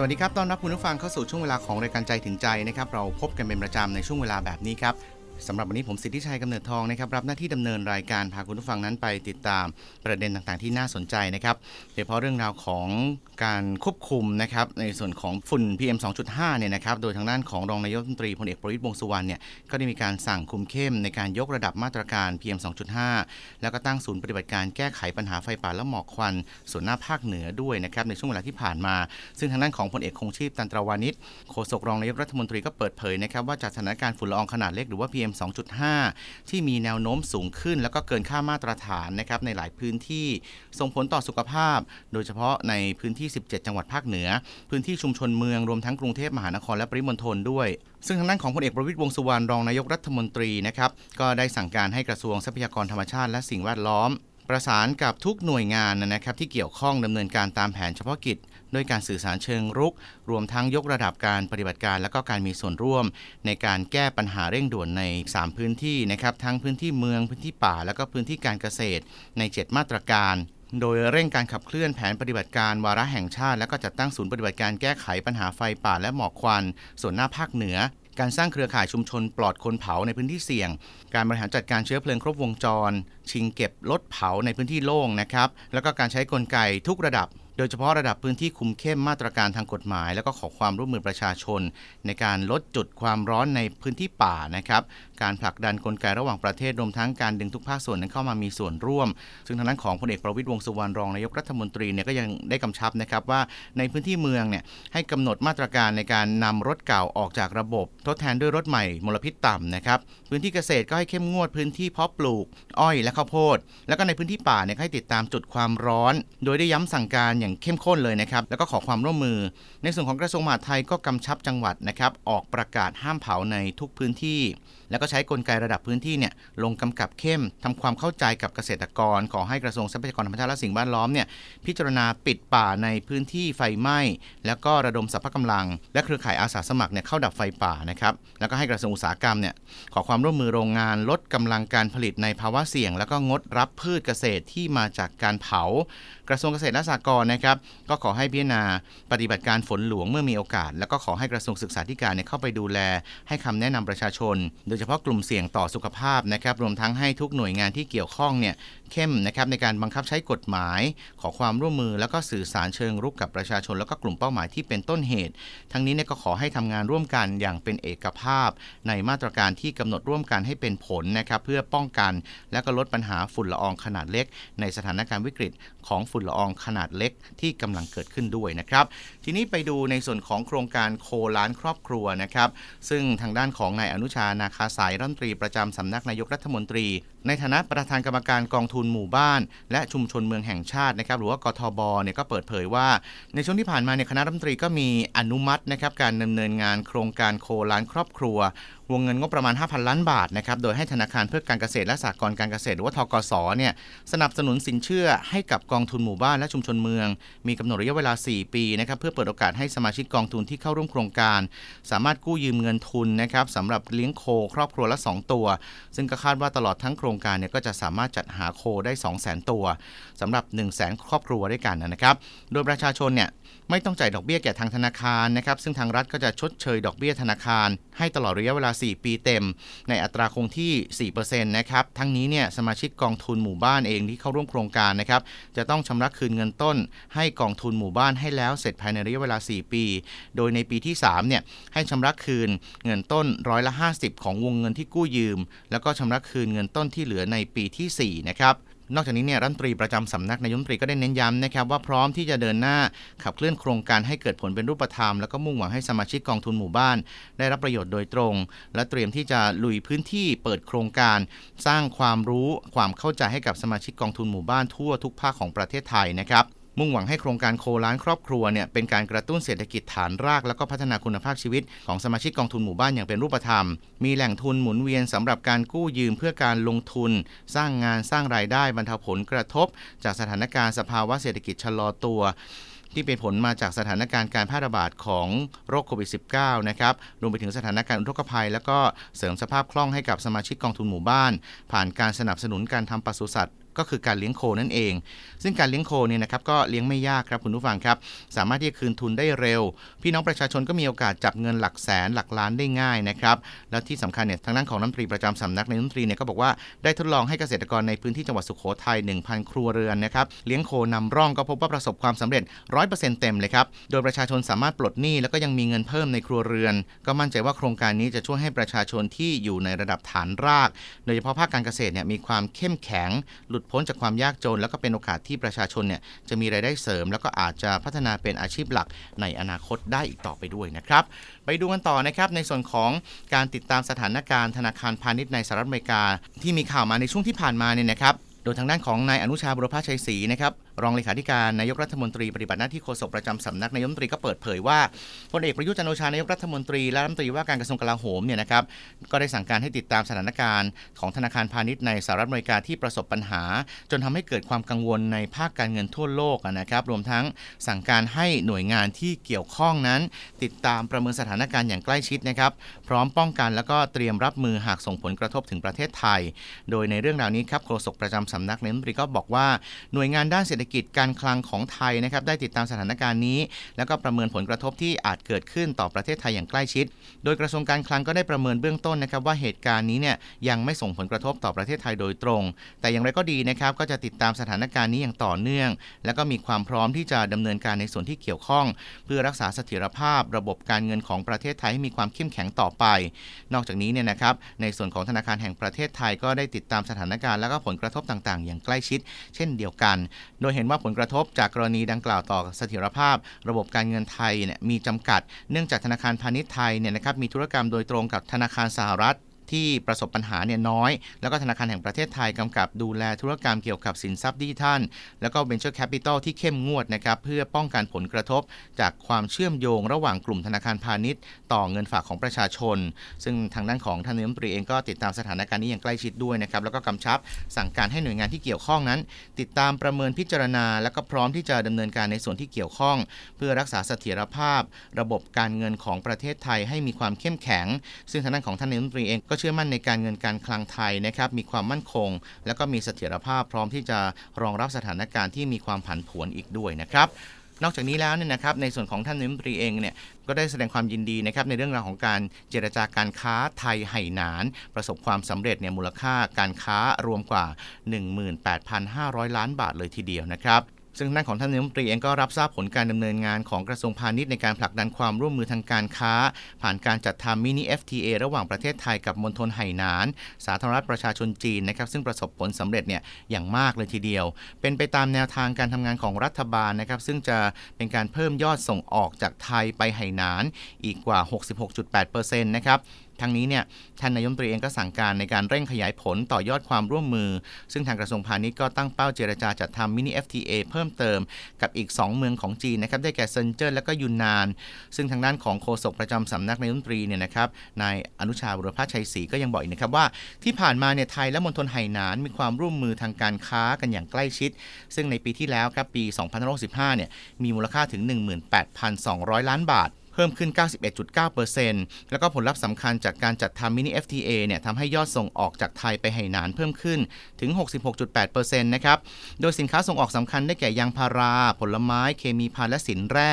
สวัสดีครับ ต้อนรับคุณผู้ฟังเข้าสู่ช่วงเวลาของรายการใจถึงใจนะครับ เราพบกันเป็นประจำในช่วงเวลาแบบนี้ครับ สำหรับวันนี้ผมสิทธิชัยกำเนิดทองนะครับรับหน้าที่ดำเนินรายการพาคุณผู้ฟังนั้นไปติดตามประเด็นต่างๆที่น่าสนใจนะครับโดยเฉพาะเรื่องราวของการควบคุมนะครับในส่วนของฝุ่น PM 2.5เนี่ยนะครับโดยทางด้านของรองนายกรัฐมนตรีพลเอกประวิตรวงษ์สุวรรณเนี่ยก็ได้มีการสั่งคุมเข้มในการยกระดับมาตรการ PM 2.5 แล้วก็ตั้งศูนย์ปฏิบัติการแก้ไขปัญหาไฟป่าและหมอกควัน ส่วนหน้าภาคเหนือด้วยนะครับในช่วงเวลาที่ผ่านมา ซึ่งทางด้านของพลเอกคงชีพตันตรวานิชโฆษกรองนายกรัฐมนตรีก็เปิดเผยนะครับว่าจากสถานการณ์ฝุ่นละอองขนาดเล็กหรือว่า PM 2.5 ที่มีแนวโน้มสูงขึ้น แล้วก็เกินค่ามาตรฐานนะครับในหลายพื้นที่ส่งผลต่อสุขภาพ โดยเฉพาะในพื้นที่ 17 จังหวัดภาคเหนือ พื้นที่ชุมชนเมืองรวมทั้งกรุงเทพมหานครและปริมณฑลด้วย ซึ่งทางด้านของพลเอกประวิตรวงษ์สุวรรณรองนายกรัฐมนตรีนะครับก็ได้สั่งการให้กระทรวงทรัพยากรธรรมชาติและสิ่งแวดล้อม ประสานกับทุกหน่วยงานนะครับที่เกี่ยวข้องดำเนินการตามแผนเฉพาะกิจ ด้วยการสื่อสารเชิงรุก รวมทั้งยกระดับการปฏิบัติการ และก็การมีส่วนร่วม ในการแก้ปัญหาเร่งด่วนใน 3 พื้นที่นะครับทั้งพื้นที่เมืองพื้นที่ป่า และก็พื้นที่การเกษตร ใน 7 มาตรการโดยเร่งการขับเคลื่อนแผนปฏิบัติการวาระแห่งชาติ และก็จัดตั้งศูนย์ปฏิบัติการแก้ไขปัญหาไฟป่าและหมอกควัน ส่วนหน้าภาคเหนือ การสร้างเครือข่ายชุมชนปลอดคนเผาในพื้นที่เสี่ยง การบริหารจัดการเชื้อเพลิงครบวงจร ชิงเก็บลดเผาในพื้นที่โล่งนะครับ แล้วก็การใช้กลไกทุกระดับ โดยเฉพาะระดับพื้นที่คุมเข้มมาตรการทางกฎหมาย แล้วก็ขอความร่วมมือประชาชน ในการลดจุดความร้อนในพื้นที่ป่านะครับ การผลักดันกลไกระหว่างประเทศรวมทั้งการดึงทุกภาคส่วนนั้นเข้ามามีส่วนร่วม ซึ่งทางด้านของพลเอกประวิตรวงสุวรรณรองนายกรัฐมนตรีเนี่ยก็ยังได้กำชับนะครับว่าในพื้นที่เมืองเนี่ยให้กำหนดมาตรการในการนำรถเก่าออกจากระบบ ทดแทนด้วยรถใหม่มลพิษต่ำนะครับพื้นที่เกษตรก็ให้เข้มงวดพื้นที่เพาะปลูก อ้อยและข้าวโพด แล้วก็ในพื้นที่ป่าเนี่ยให้ติดตามจุดความร้อน โดยได้ย้ำสั่งการอย่างเข้มข้นเลยนะครับแล้วก็ขอความร่วมมือ ในส่วนของกระทรวงมหาดไทยก็กำชับจังหวัดนะครับออกประกาศห้ามเผาในทุกพื้นที่ แล้วก็ใช้กลไกระดับพื้นที่เนี่ยลงกำกับเข้มทำความเข้าใจกับเกษตรกร ขอให้กระทรวงทรัพยากรธรรมชาติและสิ่งแวดล้อมเนี่ยพิจารณาปิดป่าในพื้นที่ไฟไหม้ แล้วก็ระดมสรรพกำลัง และเครือข่ายอาสาสมัครเนี่ยเข้าดับไฟป่านะครับแล้วก็ให้กระทรวงอุตสาหกรรมเนี่ยขอความร่วมมือโรงงานลดกำลังการผลิตในภาวะเสี่ยง แล้วก็งดรับพืชเกษตรที่มาจากการเผา กระทรวงเกษตรและสหกรณ์นะครับ ก็ขอให้พิจารณาปฏิบัติการฝนหลวงเมื่อมีโอกาส แล้วก็ขอให้กระทรวงศึกษาธิการเนี่ยเข้าไปดูแล ให้คำแนะนำประชาชน โดยเฉพาะกลุ่มเสี่ยงต่อสุขภาพนะครับรวมทั้งให้ทุกหน่วยงานที่เกี่ยวข้องเนี่ยเข้มนะครับในการบังคับใช้กฎหมาย ขอความร่วมมือ แล้วก็สื่อสารเชิงรุกกับประชาชน แล้วก็กลุ่มเป้าหมายที่เป็นต้นเหตุ ทั้งนี้เนี่ยก็ขอให้ทำงานร่วมกันอย่างเป็นเอกภาพ ในมาตรการที่กำหนดร่วมกันให้เป็นผลนะครับเพื่อป้องกัน และก็ลดปัญหาฝุ่นละอองขนาดเล็ก ในสถานการณ์วิกฤตของฝุ่นละอองขนาดเล็กที่กำลังเกิดขึ้นด้วยนะครับ ทีนี้ไปดูในส่วนของโครงการโคล้านครอบครัวนะครับ ซึ่งทางด้านของนายอนุชานาคาสายรัฐมนตรีประจำสำนักนายกรัฐมนตรีในฐานะประธานกรรมการกองทุนหมู่บ้าน และชุมชนเมืองแห่งชาตินะครับหรือว่ากทบเนี่ยก็เปิดเผยว่า ในช่วงที่ผ่านมาเนี่ยคณะรัฐมนตรีก็มีอนุมัตินะครับการดำเนินงานโครงการโคล้านครอบครัว วงเงินงบประมาณ 5,000 ล้านบาทนะครับโดยให้ธนาคารเพื่อการเกษตรและสหกรณ์การเกษตรหรือว่าทกสเนี่ยสนับสนุนสินเชื่อให้กับกองทุนหมู่บ้านและชุมชนเมือง มีกำหนดระยะเวลา 4 ปีนะครับเพื่อเปิดโอกาสให้สมาชิกกองทุนที่เข้าร่วมโครงการ สามารถกู้ยืมเงินทุนนะครับสำหรับเลี้ยงโคครอบครัวละ 2 ตัว ซึ่งก็คาดว่าตลอดทั้งโครงการเนี่ยก็จะสามารถจัดหาโคได้ 200,000 ตัวสำหรับ 1 0 0 0 0แครอบครัวด้วยกันนะครับ โดยประชาชนเนี่ยไม่ต้องจ่ายดอกเบี้ยแก่ทางธนาคารนะครับ ซึ่งทางรัฐก็จะชดเชยดอกเบี้ยธนาคาร ให้ตลอดระยะเวลา 4 ปีเต็ม ในอัตราคงที่ 4%นะครับ ทั้งนี้เนี่ยสมาชิกกองทุนหมู่บ้านเองที่เข้าร่วมโครงการนะครับ จะต้องชำระคืนเงินต้น ให้กองทุนหมู่บ้านให้แล้วเสร็จภายในระยะเวลา 4 ปี โดยในปีที่ 3 เนี่ยให้ชำระคืนเงินต้นร้อยละ 50 ของวงเงินที่กู้ยืม แล้วก็ชำระคืนเงินต้นที่ที่เหลือในปีทีสี่ 4 นะครับนอกจากนี้เนี่ยรัฐมนตรีประจำสำนักนายกรัฐมนตรีก็ได้เน้นย้ำนะครับว่าพร้อมที่จะเดินหน้าขับเคลื่อนโครงการให้เกิดผลเป็นรูปธรรม แล้วก็มุ่งหวังให้สมาชิกกองทุนหมู่บ้าน ได้รับประโยชน์โดยตรง และเตรียมที่จะลุยพื้นที่เปิดโครงการ สร้างความรู้ความเข้าใจให้กับสมาชิกกองทุนหมู่บ้านทั่วทุกภาคของประเทศไทยนะครับ มุ่งหวังให้โครงการโคล้านครอบครัวเนี่ยเป็นการกระตุ้นเศรษฐกิจฐานราก แล้วก็พัฒนาคุณภาพชีวิต ของสมาชิกกองทุนหมู่บ้านอย่างเป็นรูปธรรม มีแหล่งทุนหมุนเวียนสำหรับการกู้ยืมเพื่อการลงทุน สร้างงานสร้างรายได้บรรเทาผลกระทบ จากสถานการณ์สภาวะเศรษฐกิจชะลอตัวที่เป็นผลมาจากสถานการณ์การแพร่ระบาดของโรคโควิด -19 นะครับ รวมไปถึงสถานการณ์อุทกภัย แล้วก็เสริมสภาพคล่องให้กับสมาชิกกองทุนหมู่บ้าน ผ่านการสนับสนุนการทำปศุสัตว์ ก็คือการเลี้ยงโคนั่นเอง ซึ่งการเลี้ยงโคเนี่ยนะครับก็เลี้ยงไม่ยากครับคุณผู้ฟังครับ สามารถที่จะคืนทุนได้เร็ว พี่น้องประชาชนก็มีโอกาสจับเงินหลักแสนหลักล้านได้ง่ายนะครับ แล้วที่สำคัญเนี่ยทางด้านของน้ำตรีประจำสำนักในน้ำตรีเนี่ยก็บอกว่าได้ทดลองให้เกษตรกรในพื้นที่จังหวัดสุโขทัย1,000 ครัวเรือนนะครับเลี้ยงโคนำร่องก็พบว่าประสบความสำเร็จ 100%เต็มเลยครับ โดยประชาชนสามารถปลดหนี้แล้วก็ยังมีเงินเพิ่มในครัวเรือน ก็มั่นใจว่าโครงการนี้จะช่วยให้ประชาชนที่อยู่ในระดับฐานราก โดยเฉพาะภาคการเกษตรเนี่ยมีความเข้มแข็ง หลุดพ้นจากความยากจน แล้วก็เป็นโอกาสที่ประชาชนเนี่ยจะมีรายได้เสริม แล้วก็อาจจะพัฒนาเป็นอาชีพหลักในอนาคตได้อีกต่อไปด้วยนะครับ ไปดูกันต่อนะครับในส่วนของการติดตามสถานการณ์ธนาคารพาณิชย์ในสหรัฐอเมริกา ที่มีข่าวมาในช่วงที่ผ่านมาเนี่ยนะครับ โดยทางด้านของนายอนุชาบุรพชัยศรีนะครับ รองเลขาธิการนายกรัฐมนตรีปฏิบัติหน้าที่โฆษกประจำสำนักนายกรัฐมนตรีก็เปิดเผยว่าพลเอกประยุทธ์จันโอชานายกรัฐมนตรีและรัฐมนตรีว่าการกระทรวงกลาโหมเนี่ยนะครับก็ได้สั่งการให้ติดตามสถานการณ์ของธนาคารพาณิชย์ในสหรัฐอเมริกาที่ประสบปัญหา จนทำให้เกิดความกังวลในภาคการเงินทั่วโลกนะครับรวมทั้งสั่งการให้หน่วยงานที่เกี่ยวข้องนั้น ติดตามประเมินสถานการณ์อย่างใกล้ชิดนะครับพร้อมป้องกันแล้วก็เตรียมรับมือหากส่งผลกระทบถึงประเทศไทย โดยในเรื่องราวนี้ครับโฆษกประจำสำนักนายกรัฐมนตรีก็บอกว่าหน่วยงานด้านเศรษฐกิจการคลังของไทยนะครับได้ติดตามสถานการณ์นี้ แล้วก็ประเมินผลกระทบที่อาจเกิดขึ้นต่อประเทศไทยอย่างใกล้ชิด โดยกระทรวงการคลังก็ได้ประเมินเบื้องต้นนะครับว่าเหตุการณ์นี้เนี่ยยังไม่ส่งผลกระทบต่อประเทศไทยโดยตรง แต่อย่างไรก็ดีนะครับก็จะติดตามสถานการณ์นี้อย่างต่อเนื่อง แล้วก็มีความพร้อมที่จะดำเนินการในส่วนที่เกี่ยวข้อง เพื่อรักษาเสถียรภาพ ระบบการเงินของประเทศไทยให้มีความเข้มแข็งต่อไป นอกจากนี้เนี่ยนะครับในส่วนของธนาคารแห่งประเทศไทยก็ได้ติดตามสถานการณ์และก็ผลกระทบต่าง ๆ อย่างใกล้ชิด เช่นเดียวกัน โดยเห็นว่าผลกระทบจากกรณีดังกล่าวต่อเสถียรภาพ ระบบการเงินไทยเนี่ยมีจำกัด เนื่องจากธนาคารพาณิชย์ไทยเนี่ยนะครับมีธุรกรรมโดยตรงกับธนาคารสหรัฐ ที่ประสบปัญหาเนี่ยน้อย แล้วก็ธนาคารแห่งประเทศไทยกำกับดูแลธุรกรรมเกี่ยวกับสินทรัพย์ดิจิทัล แล้วก็ Venture Capital ที่เข้มงวดนะครับเพื่อป้องกันผลกระทบ จากความเชื่อมโยงระหว่างกลุ่มธนาคารพาณิชย์ ต่อเงินฝากของประชาชน ซึ่งทางด้านของท่านนายกรัฐมนตรีเองก็ติดตามสถานการณ์นี้อย่างใกล้ชิดด้วยนะครับแล้วก็กำชับสั่งการให้หน่วยงานที่เกี่ยวข้องนั้น ติดตามประเมินพิจารณา แล้วก็พร้อมที่จะดำเนินการในส่วนที่เกี่ยวข้อง เพื่อรักษาเสถียรภาพ ระบบการเงินของประเทศไทยให้มีความเข้มแข็ง ซึ่งทางด้านของท่านนายกรัฐมนตรีเองก็เชื่อมั่นในการเงินการคลังไทยนะครับมีความมั่นคง แล้วก็มีเสถียรภาพพร้อมที่จะรองรับสถานการณ์ที่มีความผันผวนอีกด้วยนะครับนอกจากนี้แล้วเนี่ยนะครับในส่วนของท่านนายมนตรีเองเนี่ยก็ได้แสดงความยินดีนะครับในเรื่องราวของการเจรจาการค้าไทยไหหนาน ประสบความสำเร็จเนี่ยมูลค่าการค้ารวมกว่า 18,500 ล้านบาทเลยทีเดียวนะครับ ซึ่งทางด้านของท่านนายกรัฐมนตรีเองก็รับทราบผลการดำเนินงานของกระทรวงพาณิชย์ในการผลักดันความร่วมมือทางการค้า ผ่านการจัดทำมินิ FTA ระหว่างประเทศไทยกับมณฑลไหหนาน สาธารณรัฐประชาชนจีนนะครับซึ่งประสบผลสำเร็จเนี่ยอย่างมากเลยทีเดียว เป็นไปตามแนวทางการทำงานของรัฐบาลนะครับซึ่งจะเป็นการเพิ่มยอดส่งออกจากไทยไปไหหนานอีกกว่า 66.8%นะครับ ทั้งนี้เนี่ยท่านนายมนตรีเองก็สั่งการในการเร่งขยายผลต่อยอดความร่วมมือ ซึ่งทางกระทรวงพาณิชย์ก็ตั้งเป้าเจรจาจัดทำมินิ FTA เพิ่มเติมกับอีก 2 เมืองของจีนนะครับได้แก่เซินเจิ้นและก็ยุนนาน ซึ่งทางด้านของโฆษกประจำสำนักนายมนตรีเนี่ยนะครับนายอนุชาบุรพชัยศรีก็ยังบอกอีกนะครับว่าที่ผ่านมาเนี่ยไทยและมณฑลไหหนานมีความร่วมมือทางการค้ากันอย่างใกล้ชิด ซึ่งในปีที่แล้วครับปี 2565เนี่ยมีมูลค่าถึง 18,200 ล้านบาท พิ่มขึ้น 91.9%แล้วก็ผลลัพธ์สำคัญจากการจัดทำมินิ FTA เนี่ยทำให้ยอดส่งออกจากไทยไปไหหนานเพิ่มขึ้นถึง 66.8%นะครับ โดยสินค้าส่งออกสำคัญได้แก่ยางพารา ผลไม้ เคมีภัณฑ์และสินแร่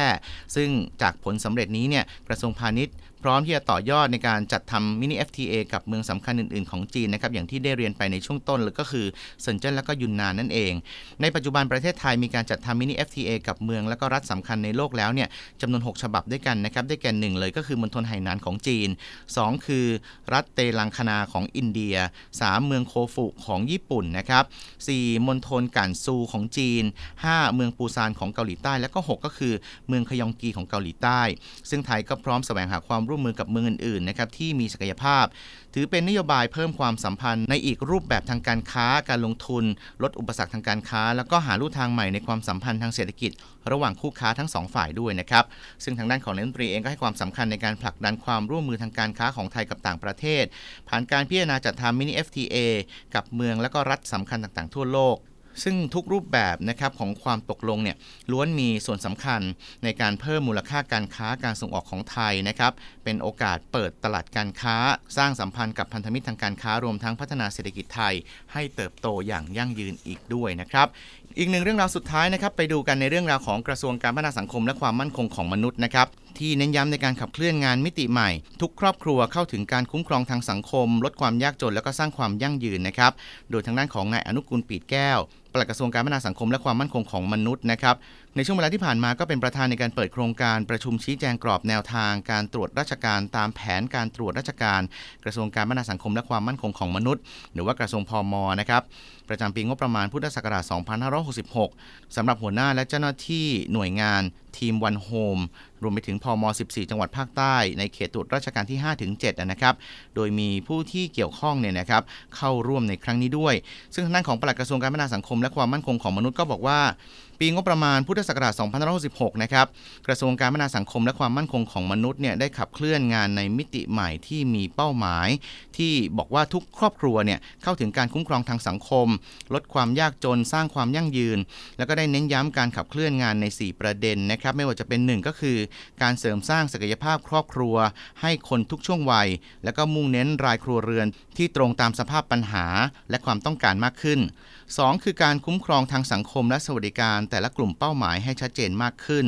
ซึ่งจากผลสำเร็จนี้เนี่ยกระทรวงพาณิชย์ พร้อมที่จะต่อยอดในการจัดทำมินิ FTA กับเมืองสำคัญอื่น ๆ ของจีนนะครับอย่างที่ได้เรียนไปในช่วงต้นเลยก็คือเซินเจิ้นและก็ยุนนานนั่นเอง ในปัจจุบันประเทศไทยมีการจัดทำมินิ FTA กับเมืองและก็รัฐสำคัญในโลกแล้วเนี่ยจำนวน 6 ฉบับด้วยกันนะครับได้แก่1เลยก็คือมณฑลไหหนานของจีน 2 คือ รัฐเตลังคนาของอินเดีย 3 เมืองโคฟุของญี่ปุ่นนะครับ4มณฑลกานซูของจีน 5 เมืองปูซานของเกาหลีใต้ และก็ 6 ก็คือเมืองคยองกีของเกาหลีใต้ ซึ่งไทยก็พร้อมแสวงหาความร่ววมมือกับเมืองอื่นๆนะครับที่มีศักยภาพ ถือเป็นนโยบายเพิ่มความสัมพันธ์ในอีกรูปแบบทางการค้าการลงทุน ลดอุปสรรคทางการค้า แล้วก็หาลู่ทางใหม่ในความสัมพันธ์ทางเศรษฐกิจ ระหว่างคู่ค้าทั้งสองฝ่ายด้วยนะครับซึ่งทางด้านของนายกรัฐมนตรีเองก็ให้ความสำคัญในการผลักดันความร่วมมือทางการค้าของไทยกับต่างประเทศ ผ่านการพิจารณาจัดทำมินิ FTA กับเมืองและก็รัฐสำคัญต่างๆทั่วโลก ซึ่งทุกรูปแบบนะครับของความตกลงเนี่ยล้วนมีส่วนสำคัญในการเพิ่มมูลค่าการค้าการส่งออกของไทยนะครับเป็นโอกาสเปิดตลาดการค้า สร้างสัมพันธ์กับพันธมิตรทางการค้ารวมทั้งพัฒนาเศรษฐกิจไทย ให้เติบโตอย่างยั่งยืนอีกด้วยนะครับอีกหนึ่งเรื่องราวสุดท้ายนะครับไปดูกันในเรื่องราวของกระทรวงการพัฒนาสังคมและความมั่นคงของมนุษย์นะครับที่เน้นย้ำในการขับเคลื่อนงานมิติใหม่ ทุกครอบครัวเข้าถึงการคุ้มครองทางสังคม ลดความยากจนและก็สร้างความยั่งยืนนะครับโดยทางด้านของนายอนุกูลปีดแก้ว ปลัดกระทรวงการพัฒนาสังคมและความมั่นคงของมนุษย์นะครับ ในช่วงเวลาที่ผ่านมาก็เป็นประธานในการเปิดโครงการประชุมชี้แจงกรอบแนวทางการตรวจราชการตามแผนการตรวจราชการ กระทรวงการพัฒนาสังคมและความมั่นคงของมนุษย์ หรือว่ากระทรวงพมนะครับประจำปีงบประมาณพุทธศักราช 2566 สำหรับหัวหน้าและเจ้าหน้าที่หน่วยงานทีมวันโฮมรวมไปถึงพม14 จังหวัดภาคใต้ ในเขตตรวจราชการที่ 5-7 นะครับ โดยมีผู้ที่เกี่ยวข้องเนี่ยนะครับเข้าร่วมในครั้งนี้ด้วย ซึ่งทางด้านของปลัดกระทรวงการพัฒนาสังคมและความมั่นคงของมนุษย์ก็บอกว่า ปีงบประมาณพุทธศักราช2566 นะครับ กระทรวงการพัฒนาสังคมและความมั่นคงของมนุษย์เนี่ยได้ขับเคลื่อนงานในมิติใหม่ที่มีเป้าหมาย ที่บอกว่าทุกครอบครัวเนี่ยเข้าถึงการคุ้มครองทางสังคม ลดความยากจนสร้างความยั่งยืน แล้วก็ได้เน้นย้ำการขับเคลื่อนงานใน 4 ประเด็นนะครับ ไม่ว่าจะเป็นหนึ่งก็คือ การเสริมสร้างศักยภาพครอบครัว ให้คนทุกช่วงวัย แล้วก็มุ่งเน้นรายครัวเรือนที่ตรงตามสภาพปัญหาและความต้องการมากขึ้น2 คือการคุ้มครองทางสังคมและสวัสดิการแต่ละกลุ่มเป้าหมายให้ชัดเจนมากขึ้น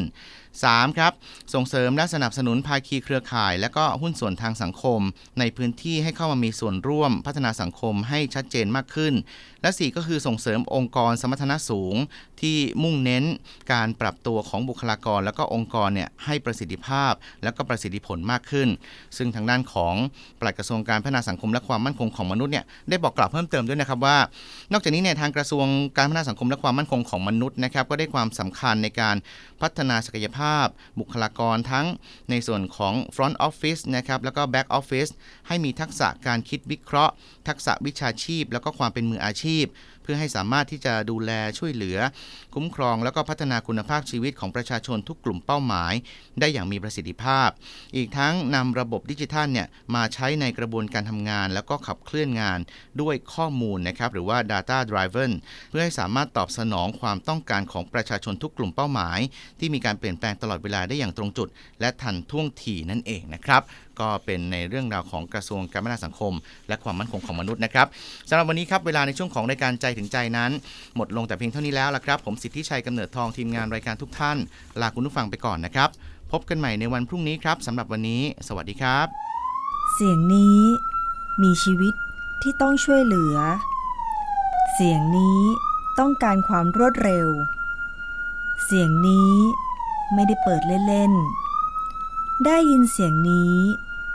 3. ครับส่งเสริมและสนับสนุนภาคีเครือข่าย และก็หุ้นส่วนทางสังคม ในพื้นที่ให้เข้ามามีส่วนร่วมพัฒนาสังคมให้ชัดเจนมากขึ้น และ 4 ก็คือส่งเสริมองค์กรสมรรถนะสูง ที่มุ่งเน้นการปรับตัวของบุคลากร และก็องค์กรเนี่ยให้ประสิทธิภาพ และก็ประสิทธิผลมากขึ้น ซึ่งทางด้านของปลัดกระทรวงการพัฒนาสังคมและความมั่นคงของมนุษย์เนี่ยได้บอกกล่าวเพิ่มเติมด้วยนะครับว่า นอกจากนี้เนี่ยทางกระทรวงการพัฒนาสังคมและความมั่นคงของมนุษย์นะครับก็ได้ความสำคัญในการพัฒนาศักยภาพบุคลากรทั้งในส่วนของ front office นะครับแล้วก็ back office ให้มีทักษะการคิดวิเคราะห์ ทักษะวิชาชีพ แล้วก็ความเป็นมืออาชีพ พื่อให้สามารถที่จะดูแลช่วยเหลือ คุ้มครองแล้วก็พัฒนาคุณภาพชีวิตของประชาชนทุกกลุ่มเป้าหมาย ได้อย่างมีประสิทธิภาพ อีกทั้งนำระบบดิจิทัลเนี่ยมาใช้ในกระบวนการทำงาน แล้วก็ขับเคลื่อนงานด้วยข้อมูลนะครับหรือว่า data driven เพื่อให้สามารถตอบสนองความต้องการของประชาชนทุกกลุ่มเป้าหมาย ที่มีการเปลี่ยนแปลงตลอดเวลาได้อย่างตรงจุด และทันท่วงทีนั่นเองนะครับ ก็เป็นในเรื่องราวของกระทรวงการพัฒนาสังคม และความมั่นคงของมนุษย์นะครับสำหรับวันนี้ครับเวลาในช่วงของรายการใจถึงใจนั้น หมดลงแต่เพียงเท่านี้แล้วละครับ ผมสิทธิชัยกำเนิดทองทีมงานรายการทุกท่าน ลาคุณผู้ฟังไปก่อนนะครับ พบกันใหม่ในวันพรุ่งนี้ครับสำหรับวันนี้ สวัสดีครับ เสียงนี้มีชีวิตที่ต้องช่วยเหลือ เสียงนี้ต้องการความรวดเร็ว เสียงนี้ไม่ได้เปิดเล่นๆ ได้ยินเสียงนี้